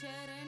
Cere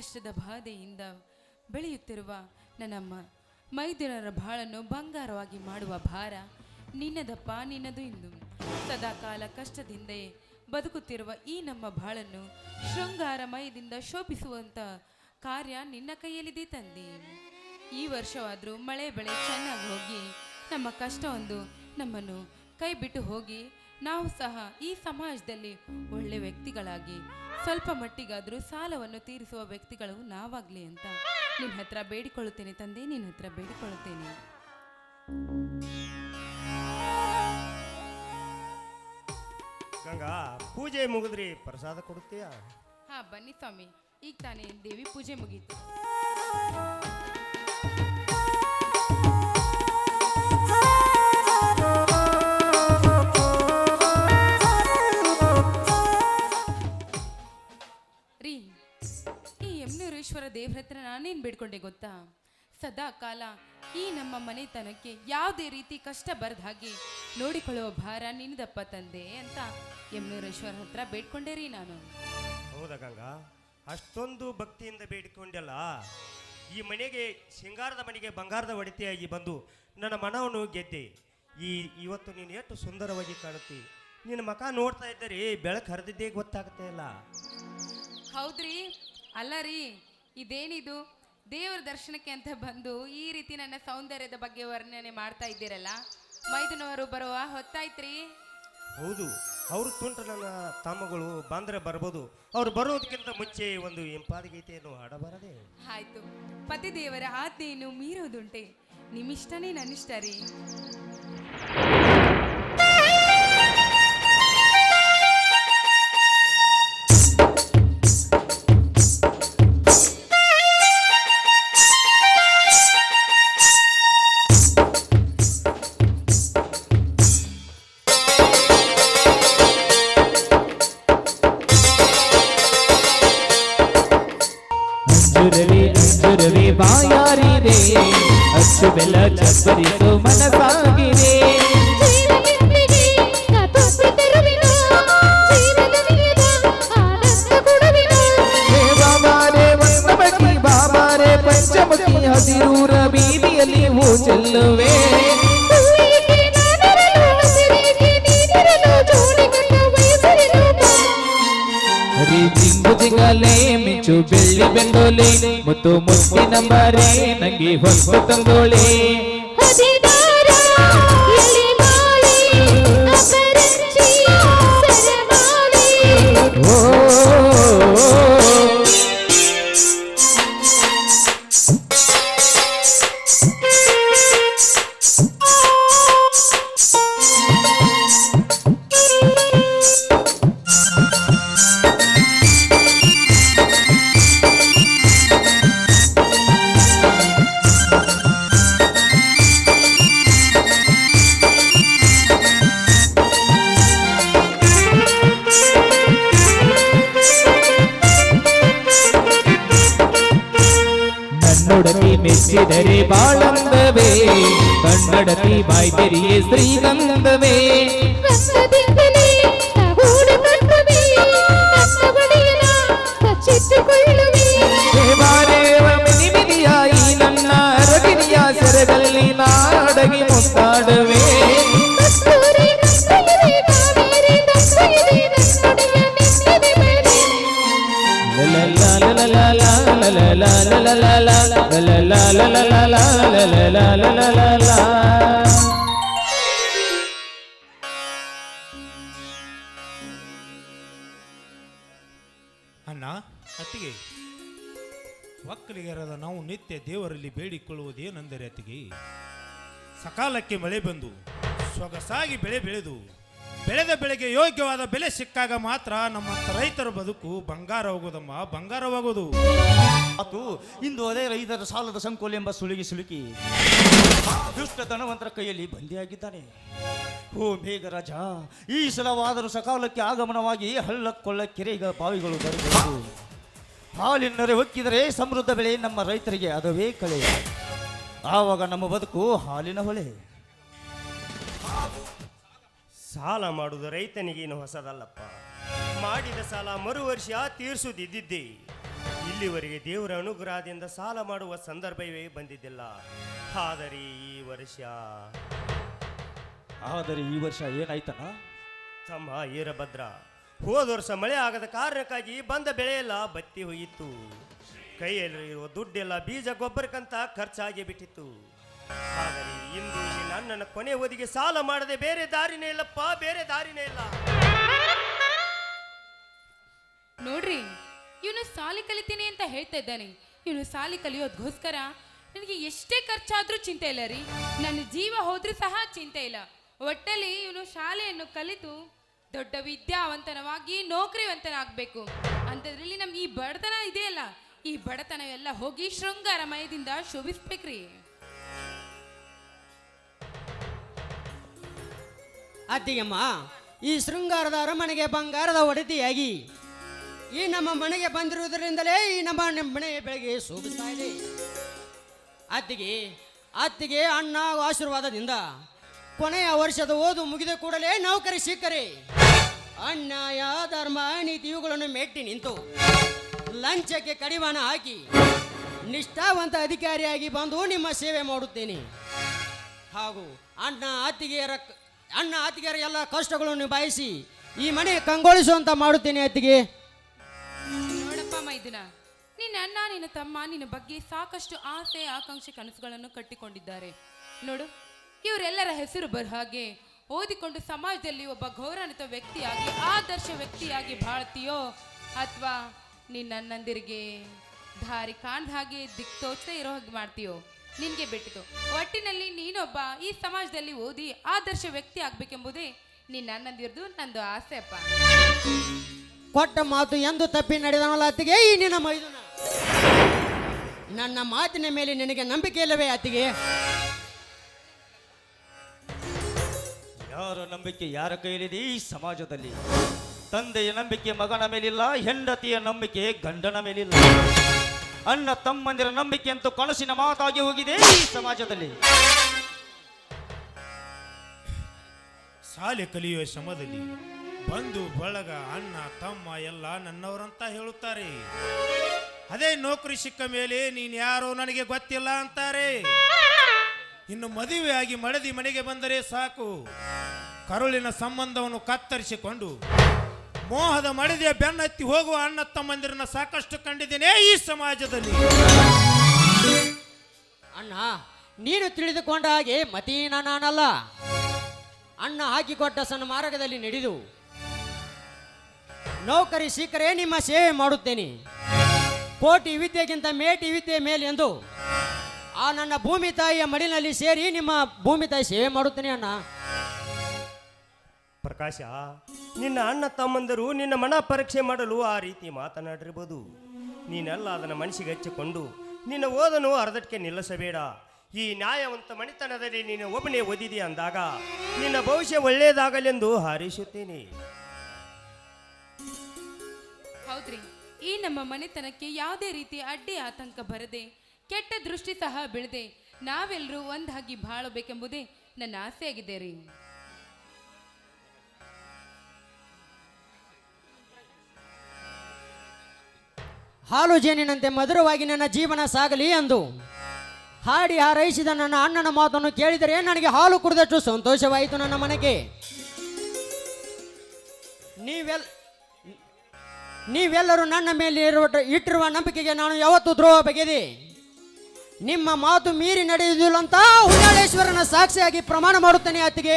ಕಷ್ಟದ ಬಾಧೆಯಿಂದ ಬೆಳೆಯುತ್ತಿರುವ ನನ್ನಮ್ಮ ಮೈದಿನರ ಬಾಳನ್ನು ಬಂಗಾರವಾಗಿ ಮಾಡುವ ಭಾರ ನಿನ್ನದಪ್ಪ, ನಿನ್ನದು ಇಂದು. ಸದಾಕಾಲ ಕಷ್ಟದಿಂದೇ ಬದುಕುತ್ತಿರುವ ಈ ನಮ್ಮ ಬಾಳನ್ನು ಶೃಂಗಾರಮಯದಿಂದ ಶೋಭಿಸುವಂತ ಕಾರ್ಯ ನಿನ್ನ ಕೈಯಲ್ಲಿದೆ ತಂದೆ. ಈ ವರ್ಷವಾದರೂ ಮಳೆ ಬೆಳೆ ಚೆನ್ನಾಗಿ ಹೋಗಿ, ನಮ್ಮ ಕಷ್ಟವೊಂದು ನಮ್ಮನ್ನು ಕೈ ಬಿಟ್ಟು ಹೋಗಿ, ನಾವು ಸಹ ಈ ಸಮಾಜದಲ್ಲಿ ಒಳ್ಳೆ ವ್ಯಕ್ತಿಗಳಾಗಿ ಸ್ವಲ್ಪ ಮಟ್ಟಿಗಾದರೂ ಸಾಲವನ್ನು ತೀರಿಸುವ ವ್ಯಕ್ತಿಗಳು ನಾವಾಗಲಿ ಅಂತ. ನಿನ್ನ ಹತ್ರ ಬೇಡಿಕೊಳ್ಳುತ್ತೇನೆ ತಂದೆ ನಿನ್ನ ಹತ್ರ ಬೇಡಿಕೊಳ್ಳುತ್ತೇನೆ. ಗಂಗಾ ಪೂಜೆ ಮುಗಿದ್ರಿ ಪ್ರಸಾದ ಕೊಡುತ್ತೀಯ? ಹಾ ಬನ್ನಿ ಸ್ವಾಮಿ. ಈಗ ತಾನೇ ದೇವಿ ಪೂಜೆ ಮುಗೀತು. ದೇವ್ರ ಹತ್ರ ನಾನೇನು ಬೇಡ್ಕೊಂಡೆ ಗೊತ್ತಾ? ಸದಾ ಕಾಲ ಈ ನಮ್ಮ ಮನೆತನಕ್ಕೆ ಯಾವುದೇ ರೀತಿ ಕಷ್ಟ ಬರದ ಹಾಗೆ ನೋಡಿಕೊಳ್ಳುವ ಭಾರ ನಿನ್ನದಪ್ಪ ತಂದೆ ಅಂತ ಯಮನೂರೇಶ್ವರ ಹತ್ರ ಬೇಡ್ಕೊಂಡೆ ರೀ ನಾನು. ಹೌದಾ ಗಂಗಾ? ಅಷ್ಟೊಂದು ಭಕ್ತಿಯಿಂದ ಬೇಡಿಕೊಂಡೆಲ್ಲ. ಈ ಮನೆಗೆ ಸಿಂಗಾರದ ಮನೆಗೆ ಬಂಗಾರದ ಒಡತಿಯಾಗಿ ಬಂದು ನನ್ನ ಮನವನ್ನು ಗೆದ್ದೆ. ಈ ಇವತ್ತು ನೀನು ಎಷ್ಟು ಸುಂದರವಾಗಿ ಕಾಣುತ್ತಿ. ನಿನ್ನ ಮಕ ನೋಡ್ತಾ ಇದ್ದರೆ ಬೆಳಕು ಹರಿದಿದ್ದೇ ಗೊತ್ತಾಗ್ತಾ ಇಲ್ಲ ಹೌದ್ರಿ? ಅಲ್ಲ ರೀ. ಇದೇನಿದು? ದೇವರ ದರ್ಶನಕ್ಕೆ ಅಂತ ಬಂದು ಈ ರೀತಿ ನನ್ನ ಸೌಂದರ್ಯದ ಬಗ್ಗೆ ವರ್ಣನೆ ಮಾಡ್ತಾ ಇದ್ದೀರಲ್ಲ? ಮೈದುನವರು ಬರುವ ಹೊತ್ತಾಯ್ತ್ರಿ. ಹೌದು ಅವರು ತುಂಟ ನನ್ನ ತಮ್ಮಗಳು ಬಂದ್ರೆ ಬರ್ಬೋದು. ಅವ್ರು ಬರೋದಕ್ಕಿಂತ ಮುಂಚೆ ಒಂದು ಇಂಪಾದ ಗೀತೆಯನ್ನು ಹಾಡಬಾರದೆ? ಆಯ್ತು. ಪತಿದೇವರ ಆಜ್ಞೆಯನ್ನು ಮೀರೋದುಂಟೆ. ನಿಮ್ಮಿಷ್ಟನೇ ನನ್ನಿಷ್ಟ ರೀ. ಕೊಡುವೆನು. ಹೇ ಬಾಬಾರೆ ವಂದಮತಿ ಬಾಬಾರೆ ಪಂಚಮುಖಿ ಹಸಿರೂರ ಬೀದಿಯಲ್ಲಿ ಹೂ ಚೆಲ್ಲುವೆ ಹೂವಿಗೆ ನಾನಿರಲು, ಹಸಿರಿಗೆ ನೀನಿರಲು, ಜೋಡಿಗಟ್ಟ ವಯಸ್ಸಿರಲು ಬಾ. ಹರಿ ಜಿಂಗು ಜಿಂಗಲೆ ಮಿಂಚು ಬೆಳ್ಳಿ ಬೆಂಡೋಲೆ ಮುತ್ತು ಮುತ್ತಿನ ಬಾರೆ ನಂಗೆ ಹೊಸ ತಂದೋಳೆ ഹരി ബാളന്തവേ കണ്ണടത്തി വൈദ്യരിയെ ശ്രീകന്ധവേ ായി നന്നാരൊടിയാ ശരകല്ലി നാടകി മുത്താടവേ. ಅಣ್ಣ ಅತ್ತಿಗೆ. ಒಕ್ಕಲಿಗರದ ನಾವು ನಿತ್ಯ ದೇವರಲ್ಲಿ ಬೇಡಿಕೊಳ್ಳುವುದೇನೆಂದರೆ ಅತ್ತಿಗೆ ಸಕಾಲಕ್ಕೆ ಮಳೆ ಬಂದು ಸೊಗಸಾಗಿ ಬೆಳೆ ಬೆಳೆದು ಬೆಳೆದ ಬೆಳೆಗೆ ಯೋಗ್ಯವಾದ ಬೆಲೆ ಸಿಕ್ಕಾಗ ಮಾತ್ರ ನಮ್ಮ ರೈತರ ಬದುಕು ಬಂಗಾರವಾಗುವುದಮ್ಮ ಬಂಗಾರವಾಗುವುದು ಮತ್ತು ಇಂದು ಅದೇ ರೈತರ ಸಾಲದ ಸಂಕೋಲೆ ಎಂಬ ಸುಳಿಗೆ ಸಿಲುಕಿ ದುಷ್ಟ ಧನವಂತರ ಕೈಯಲ್ಲಿ ಬಂದಿಯಾಗಿದ್ದಾನೆ. ಓ ಮೇಘರಾಜ, ಈ ಸಲವಾದರೂ ಸಕಾಲಕ್ಕೆ ಆಗಮನವಾಗಿ ಹಳ್ಳ ಕೊಳ್ಳ ಕೆರೆಗ ಬಾವಿಗಳು ಬರಬಹುದು. ಹಾಲಿನರೆ ಹೊಕ್ಕಿದರೆ ಸಮೃದ್ಧ ಬೆಳೆ ನಮ್ಮ ರೈತರಿಗೆ ಅದುವೇ ಕಳೆ. ಆವಾಗ ನಮ್ಮ ಬದುಕು ಹಾಲಿನ ಹೊಳೆ. ಸಾಲ ಮಾಡುವುದು ರೈತನಿಗೇನು ಹೊಸದಲ್ಲಪ್ಪ. ಮಾಡಿದ ಸಾಲ ಮರು ವರ್ಷ ತೀರಿಸುದಿದ್ದಿದ್ದೆ ಇಲ್ಲಿವರೆಗೆ ದೇವರ ಅನುಗ್ರಹದಿಂದ ಸಾಲ ಮಾಡುವ ಸಂದರ್ಭವೇ ಬಂದಿದ್ದಿಲ್ಲ. ಆದರೆ ಈ ವರ್ಷ ಆದರೆ ಈ ವರ್ಷ ಏನಾಯ್ತನ ತಮ್ಮ ಈರಭದ್ರ ಹೋದ ವರ್ಷ ಮಳೆ ಆಗದ ಕಾರಣಕ್ಕಾಗಿ ಬಂದ ಬೆಳೆ ಎಲ್ಲ ಬತ್ತಿ ಹೋಯಿತು. ಕೈಯಲ್ಲಿರುವ ದುಡ್ಡೆಲ್ಲ ಬೀಜ ಗೊಬ್ಬರಕ್ಕಂತ ಖರ್ಚಾಗಿ ಬಿಟ್ಟಿತ್ತು ಆದರೆ ಇಂದು ಈ ನನ್ನನ್ನು ಕೊನೆ ಓದಿಗೆ ಸಾಲ ಮಾಡದೆ ಬೇರೆ ದಾರಿನೇ ಇಲ್ಲಪ್ಪ, ಬೇರೆ ದಾರಿನೇ ಇಲ್ಲ. ನೋಡ್ರಿ, ಇವನು ಸಾಲಿ ಕಲಿತೀನಿ ಅಂತ ಹೇಳ್ತಾ ಇದ್ದಾನೆ. ಇವನು ಸಾಲಿ ಕಲಿಯೋದಕ್ಕೋಸ್ಕರ ನನಗೆ ಎಷ್ಟೇ ಖರ್ಚಾದ್ರೂ ಚಿಂತೆ ಇಲ್ಲ ರೀ. ನನ್ನ ಜೀವ ಹೋದ್ರೂ ಸಹ ಚಿಂತೆ ಇಲ್ಲ. ಒಟ್ಟಲ್ಲಿ ಇವನು ಶಾಲೆಯನ್ನು ಕಲಿತು ದೊಡ್ಡ ವಿದ್ಯಾವಂತನವಾಗಿ ನೌಕರಿವಂತನಾಗಬೇಕು. ಅಂಥದ್ರಲ್ಲಿ ನಮ್ಗೆ ಈ ಬಡತನ ಇದೆಯಲ್ಲ ಈ ಬಡತನ ಎಲ್ಲ ಹೋಗಿ ಶೃಂಗಾರಮಯದಿಂದ ಶೋಭಿಸ್ಬೇಕ್ರಿ. ಅತ್ತಿಗೆಮ್ಮ ಈ ಶೃಂಗಾರದ ಅರಮನೆಗೆ ಬಂಗಾರದ ಒಡತಿಯಾಗಿ ಈ ನಮ್ಮ ಮನೆಗೆ ಬಂದಿರುವುದರಿಂದಲೇ ಈ ನಮ್ಮ ಮನೆ ಬೆಳಗ್ಗೆ ಶೋಭಿಸ್ತಾ ಇದೆ. ಅತ್ತಿಗೆ ಅತ್ತಿಗೆ ಅಣ್ಣ ಆಶೀರ್ವಾದದಿಂದ ಕೊನೆಯ ವರ್ಷದ ಓದು ಮುಗಿದ ಕೂಡಲೇ ನೌಕರಿ ಸಿಕ್ಕರೆ. ಅನ್ಯಾಯ ಧರ್ಮ ನೀತಿ ಇವುಗಳನ್ನು ಮೆಟ್ಟಿ ನಿಂತು ಲಂಚಕ್ಕೆ ಕಡಿವಾಣ ಹಾಕಿ ನಿಷ್ಠಾವಂತ ಅಧಿಕಾರಿಯಾಗಿ ಬಂದು ನಿಮ್ಮ ಸೇವೆ ಮಾಡುತ್ತೇನೆ. ಹಾಗೂ ಅಣ್ಣ ಅತ್ತಿಗೆಯರ ಅಣ್ಣ ಅತ್ತಿಗೆಯರ ಎಲ್ಲ ಕಷ್ಟಗಳನ್ನು ನಿಭಾಯಿಸಿ ಈ ಮನೆ ಕಂಗೊಳಿಸುವಂತ ಮಾಡುತ್ತೇನೆ ಅತ್ತಿಗೆ. ನೋಡಪ್ಪ ಮೈದುನ, ನಿನ್ನ ಅಣ್ಣ, ನಿನ್ನ ತಮ್ಮ, ನಿನ್ನ ಬಗ್ಗೆ ಸಾಕಷ್ಟು ಆಸೆ, ಆಕಾಂಕ್ಷೆ ಕನಸುಗಳನ್ನು ಕಟ್ಟಿಕೊಂಡಿದ್ದಾರೆ. ನೋಡು, ಇವರೆಲ್ಲರ ಹೆಸರು ಬರ ಹಾಗೆ ಓದಿಕೊಂಡು ಸಮಾಜದಲ್ಲಿ ಒಬ್ಬ ಗೌರವಾನ್ವಿತ ವ್ಯಕ್ತಿಯಾಗಿ, ಆದರ್ಶ ವ್ಯಕ್ತಿಯಾಗಿ ಬಾಳ್ತೀಯೋ ಅಥವಾ ನಿನ್ನ ಅಣ್ಣಂದಿರಿಗೆ ದಾರಿ ಕಾಣ್ದ ಹಾಗೆ ದಿಕ್ ತೋಚದೆ ಇರೋ ಹಾಗೆ ಮಾಡ್ತೀಯೋ? ನಿನಗೆ ಬಿಟ್ಟಿತು. ಒಟ್ಟಿನಲ್ಲಿ ನೀನೊಬ್ಬ ಈ ಸಮಾಜದಲ್ಲಿ ಓದಿ ಆದರ್ಶ ವ್ಯಕ್ತಿ ಆಗ್ಬೇಕೆಂಬುದೇ ನಿನ್ನ ಅಣ್ಣಂದಿರ್ದು ನಂದು ಆಸೆ ಅಪ್ಪ. ಕೊಟ್ಟ ಮಾತು ಎಂದು ತಪ್ಪಿ ನಡೆದವಲ್ಲ ಅತ್ತಿಗೆ ಈ ನಿನ್ನ ಮೈದುನ. ನನ್ನ ಮಾತಿನ ಮೇಲೆ ನಿನಗೆ ನಂಬಿಕೆ ಇಲ್ಲವೇ ಅತ್ತಿಗೆ? ಯಾರ ನಂಬಿಕೆ ಯಾರ ಕೈಲಿದೆ ಈ ಸಮಾಜದಲ್ಲಿ? ತಂದೆಯ ನಂಬಿಕೆ ಮಗನ ಮೇಲಿಲ್ಲ ಹೆಂಡತಿಯ ನಂಬಿಕೆ ಗಂಡನ ಮೇಲಿಲ್ಲ. ಅಣ್ಣ ತಮ್ಮಂದಿರ ನಂಬಿಕೆ ಅಂತ ಕನಸಿನ ಮಾತಾಗಿ ಹೋಗಿದೆ ಈ ಸಮಾಜದಲ್ಲಿ. ಶಾಲೆ ಕಲಿಯುವ ಶ್ರಮದಲ್ಲಿ ಬಂಧು, ಬಳಗ, ಅಣ್ಣ, ತಮ್ಮ ಎಲ್ಲ ನನ್ನವರಂತ ಹೇಳುತ್ತಾರೆ. ಅದೇ ನೌಕರಿ ಸಿಕ್ಕ ಮೇಲೆ ನೀನು ಯಾರೋ ನನಗೆ ಗೊತ್ತಿಲ್ಲ ಅಂತಾರೆ. ಇನ್ನು ಮದುವೆಯಾಗಿ ಮಡದಿ ಮನೆಗೆ ಬಂದರೆ ಸಾಕು. ಕರುಳಿನ ಸಂಬಂಧವನ್ನು ಕತ್ತರಿಸಿಕೊಂಡು ಮೋಹದ ಮಡದೆ ಬೆನ್ನತ್ತಿ ಹೋಗುವ ಅಣ್ಣ ತಮ್ಮಂದಿರನ್ನ ಸಾಕಷ್ಟು ಕಂಡಿದ್ದೇನೆ ಈ ಸಮಾಜದಲ್ಲಿ. ಅಣ್ಣ, ನೀನು ತಿಳಿದುಕೊಂಡ ಹಾಗೆ ಮತೀನ ನಾನಲ್ಲ. ಅಣ್ಣ ಹಾಕಿಕೊಟ್ಟ ಸಣ್ಣ ಮಾರ್ಗದಲ್ಲಿ ನಡೆದು ನೌಕರಿ ಸಿಕ್ಕರೆ ನಿಮ್ಮ ಸೇವೆ ಮಾಡುತ್ತೇನೆ. ಕೋಟಿ ವಿದ್ಯೆಗಿಂತ ಮೇಟಿ ವಿದ್ಯೆ ಮೇಲೆ ಎಂದು ಆ ನನ್ನ ಭೂಮಿ ತಾಯಿಯ ಮಡಿನಲ್ಲಿ ಸೇರಿ ನಿಮ್ಮ ಭೂಮಿ ತಾಯಿ ಸೇವೆ ಮಾಡುತ್ತೇನೆ ಅಣ್ಣ. ಪ್ರಕಾಶ, ನಿನ್ನ ಅಣ್ಣ ತಮ್ಮಂದರು ನಿನ್ನ ಮನ ಪರೀಕ್ಷೆ ಮಾಡಲು ಆ ರೀತಿ ಮಾತನಾಡಿರ್ಬೋದು ನೀನೆಲ್ಲ ಅದನ್ನು ಮನಸ್ಸಿಗೆ ಹಚ್ಚಿಕೊಂಡು ನಿನ್ನ ಓದನು ಅರ್ಧಕ್ಕೆ ನಿಲ್ಲಿಸಬೇಡ. ಈ ನ್ಯಾಯವಂತ ಮಣಿತನದಲ್ಲಿ ನೀನು ಒಬ್ಬನೇ ಓದಿದಿ ಅಂದಾಗ ನಿನ್ನ ಭವಿಷ್ಯ ಒಳ್ಳೆಯದಾಗಲೆಂದು ಹಾರೈಸುತ್ತೇನೆ. ಹೌದ್ರಿ. ಈ ನಮ್ಮ ಮನೆತನಕ್ಕೆ ಯಾವುದೇ ರೀತಿ ಅಡ್ಡಿ ಆತಂಕ ಬರದೆ, ಕೆಟ್ಟ ದೃಷ್ಟಿ ಸಹ ಬೆಳೆದೆ, ನಾವೆಲ್ಲರೂ ಒಂದಾಗಿ ಬಾಳಬೇಕೆಂಬುದೇ ನನ್ನ ಆಸೆಯಾಗಿದೆ ರೀ ಹಾಲು ಜೇನಿನಂತೆ ಮಧುರವಾಗಿ ನನ್ನ ಜೀವನ ಸಾಗಲಿ ಎಂದು ಹಾಡಿ ಹಾರೈಸಿದ ನನ್ನ ಅಣ್ಣನ ಮಾತನ್ನು ಕೇಳಿದರೆ ನನಗೆ ಹಾಲು ಕುಡಿದಷ್ಟು ಸಂತೋಷವಾಯಿತು ನನ್ನ ಮನೆಗೆ. ನೀವೆಲ್, ನೀವೆಲ್ಲರೂ ನನ್ನ ಮೇಲೆ ಇರುವ ಇಟ್ಟಿರುವ ನಂಬಿಕೆಗೆ ನಾನು ಯಾವತ್ತೂ ದ್ರೋಹ ಬಗೆದೆ. ನಿಮ್ಮ ಮಾತು ಮೀರಿ ನಡೆಯುವುದಿಲ್ಲ ಅಂತ ಹುನ್ನಾಳೇಶ್ವರನ ಸಾಕ್ಷಿಯಾಗಿ ಪ್ರಮಾಣ ಮಾಡುತ್ತೇನೆ ಅತ್ತಿಗೆ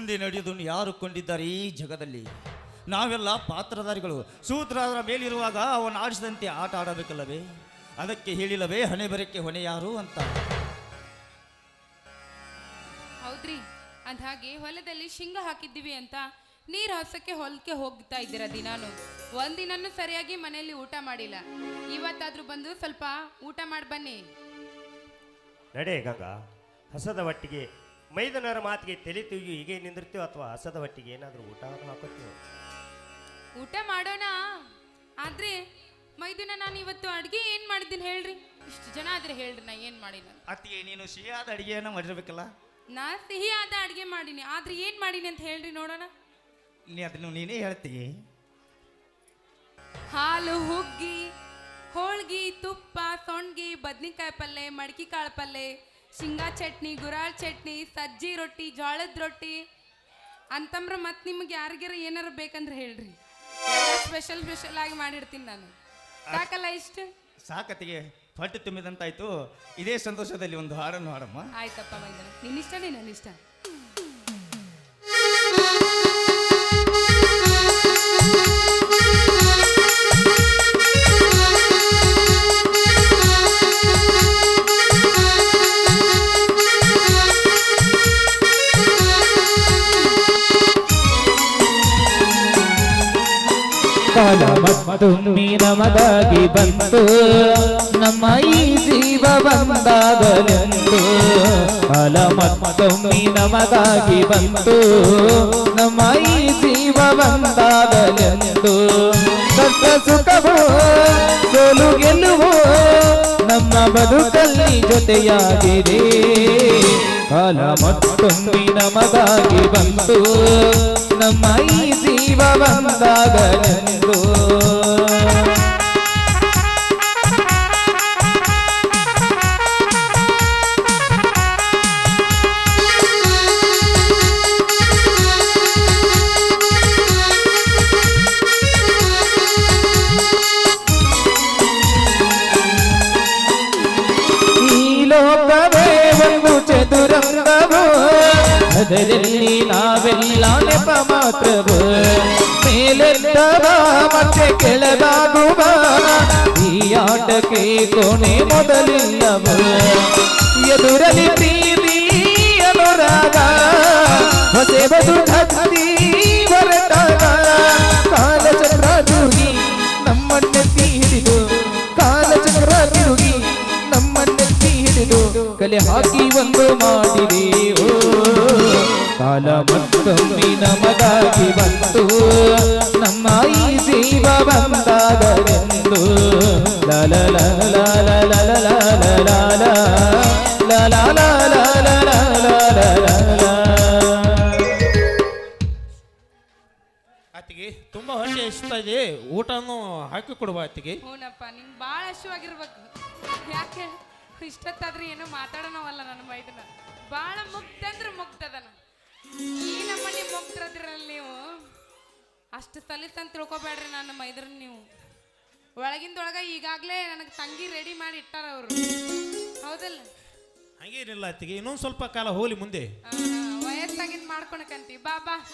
ಮುಂದೆ ನಡೆಯುವುದನ್ನು ಯಾರು ಕೊಂಡಿದ್ದಾರೆ ಈ ಜಗದಲ್ಲಿ? ನಾವೆಲ್ಲ ಪಾತ್ರಧಾರಿಗಳು. ಸೂತ್ರಧಾರ ಮೇಲಿರುವಾಗ ಅವನು ಆಡಿಸಿದಂತೆ ಆಟ ಆಡಬೇಕಲ್ಲವೇ? ಅದಕ್ಕೆ ಹೇಳಿಲ್ಲವೇ ಹಣೆ ಬರಕ್ಕೆ ಹೊಣೆ ಯಾರು ಅಂತ? ಹೌದ್ರಿ. ಅಂದ್ಹಾಗೆ ಹೊಲದಲ್ಲಿ ಶಿಂಗ ಹಾಕಿದ್ದೀವಿ ಅಂತ ನೀರು ಹಾಸಕ್ಕೆ ಹೊಲಕ್ಕೆ ಹೋಗ್ತಾ ಇದ್ದೀರ ದಿನಾನು? ಒಂದಿನೂ ಸರಿಯಾಗಿ ಮನೆಯಲ್ಲಿ ಊಟ ಮಾಡಿಲ್ಲ. ಇವತ್ತಾದ್ರೂ ಬಂದು ಸ್ವಲ್ಪ ಊಟ ಮಾಡಿ ಬನ್ನಿ. ನಡೆ ಗಂಗಾ. ಹಸದ ಹೊಟ್ಟಿಗೆ ಮೈದನರ ಮಾತಿಗೆ ತಲೆ ತೂಗಿ ಹೀಗೆ ನಿಂದಿರ್ತೀವಿ ಅಥವಾ ಹಸದ ಹೊಟ್ಟಿಗೆ ಏನಾದರೂ ಊಟ ಹಾಕೋತೀವಿ? ಊಟ ಮಾಡೋಣ. ಆದ್ರೆ ಮೈದುನ ನಾನು ಇವತ್ತು ಅಡುಗೆ ಏನ್ ಮಾಡಿದ್ದೀನಿ ಹೇಳ್ರಿ. ಇಷ್ಟು ಜನ ಆದ್ರೆ ಹೇಳ್ರಿ ನಾ ಏನ್ ಮಾಡಿನ ಅತ್ತಿಗೆ ನೀನು ಸಿಹಿಯಾದ ಅಡುಗೆಯನ್ನ ಮಾಡಿರ್ಬೇಕಲ್ಲ? ನಾ ಸಿಹಿಯಾದ ಅಡುಗೆ ಮಾಡೀನಿ. ಆದ್ರೆ ಏನ್ ಮಾಡೀನಿ ಅಂತ ಹೇಳ್ರಿ ನೋಡೋಣ. ನೀ ಅದನ್ನು ನೀನೇ ಹೇಳ್ತೀಯ ಹಾಲು ಹುಗ್ಗಿ ಹೋಳ್ಗಿ ತುಪ್ಪ ಸೊಣ್ಗಿ ಬದ್ನಿಕಾಯಿ ಪಲ್ಲೆ ಮಡಕಿ ಕಾಳು ಪಲ್ಲೆ ಶೇಂಗಾ ಚಟ್ನಿ ಗುರಾಳ್ ಚಟ್ನಿ ಸಜ್ಜಿ ರೊಟ್ಟಿ ಜೋಳದ ರೊಟ್ಟಿ. ಅಂತಂದ್ರೆ ಮತ್ತೆ ನಿಮ್ಗೆ ಯಾರಿಗಾರ ಏನಾರ ಬೇಕಂದ್ರೆ ಹೇಳ್ರಿ. ಸ್ಪೆಷಲ್ ಸ್ಪೆಷಲ್ ಆಗಿ ಮಾಡಿರ್ತೀನಿ ನಾನು. ಸಾಕಲ್ಲ ಇಷ್ಟ? ಸಾಕತ್ತಿಗೆ ಹೊಟ್ಟೆ ತುಂಬಿದಂತಾಯ್ತು. ಇದೇ ಸಂತೋಷದಲ್ಲಿ ಒಂದು ಹಾಡನ್ನು ಹಾಡಮ್ಮ. ಆಯ್ತಪ್ಪ ನಿನ್ನಿಷ್ಟ ನಿನ್ನಿಷ್ಟನೇ ನನ್ನ ಇಷ್ಟ ಮತ್ತೊಮ್ಮೆ ನಮಗಾಗಿ ಬಂತು. ನಮ್ಮ ಈ ಜೀವ ಬಂದಾಗಲೆಂದು. ಅಲ ಮತ್ತೊಮ್ಮಿ ನಮಗಾಗಿ ಬಂತು. ನಮ್ಮ ಈ ಜೀವ ಬಂದಾಗಲೆಂದು. ಸತ್ತ ಸುಖವೋ, ಸೋಲು ಗೆಲ್ಲುವೋ, ನಮ್ಮ ಬದುಕಲ್ಲಿ ಜೊತೆಯಾಗಿದೆ. ಕಾಲ ಮತ್ತೊಮ್ಮಿ ನಮಗಾಗಿ ಬಂತು. ನಮ್ಮ ಈ ಜೀವ ಬಂದಾಗಲೆಂದು. ಜಗದಲ್ಲಿ ನಾವೆಲ್ಲ ನೆಪ ಮಾತ್ರವು ಮೇಲೆದ್ದವ ಮತ್ತೆ ಕೆಳಗಾಗುವ ಈ ಆಟಕ್ಕೆ ಕೊನೆ ಮೊದಲಿಲ್ಲವು. ಎದುರಲಿ ಪ್ರೀತಿ ಅನುರಾಗ ಹೊಸೆಬದು ಭಕ್ತಿ ಹೊರಟಾಗ. ಕಾಲಚಕ್ರ ತಿರುಗಿ ನಮ್ಮನ್ನ ತೀರಿದು ಕಾಲಚಕ್ರ ತಿರುಗಿ ನಮ್ಮನ್ನ ತೀರಿದು ಕಲೆ ಹಾಕಿ ಒಂದು ಮಾಡಿದೆ. ಓ ಕಾಲ ಮತ್ತೊಮ್ಮೆ ನಮಗಾಗಿ ಬಂತು ನಮ್ಮ ಈ ಜೀವ ಬಂದಾದರೆಂದು ಲಲ ಲಲ ಲಲ ಲಲ ಲಲ ಲಲ ಆತಿಗೆ ತುಂಬಾ ಹಸಿ ಇಷ್ಟ ಇದೆ ಊಟನು ಹಾಕಿ ಕೊಡುವ ಆತಿಗೆ ಹೂನಪ್ಪ ನಿಂಗೆ ಭಾಳ ಹಸಿವಾಗಿರ್ಬೇಕು ಯಾಕೆ ಇಷ್ಟೊತ್ತಾದ್ರೆ ಏನು ಮಾತಾಡೋಣವಲ್ಲ ನನ್ನ ಮೈದನ ಬಹಳ ಮುಗ್ದಂದ್ರೆ ಮುಗ್ದದನ ಈ ನಮ್ಮನೆ ಮುಗ್ಧರದ್ರಲ್ಲಿ ನೀವು. ಅಷ್ಟು ಸಲಿತಂತ ತಿಳ್ಕೊಬೇಡ್ರಿ ನನ್ನ ಮೈದ್ರ ನೀವು. ಒಳಗಿಂದೊಳಗ ಈಗಾಗಲೇ ನನಗೆ ತಂಗಿ ರೆಡಿ ಮಾಡಿ ಇಟ್ಟಾರ ಅವರು. ಹೌದಲ್ಲ? ಹಂಗೇನಿಲ್ಲ ಅತ್ತಿಗೆ ಇನ್ನೊಂದು ಸ್ವಲ್ಪ ಕಾಲ ಹೋಲಿ ಮುಂದೆ. ವಯಸ್ಸಾಗಿದ್ ಮಾಡ್ಕೊಳಕಂತಿ. ಬಾ ಬಾ.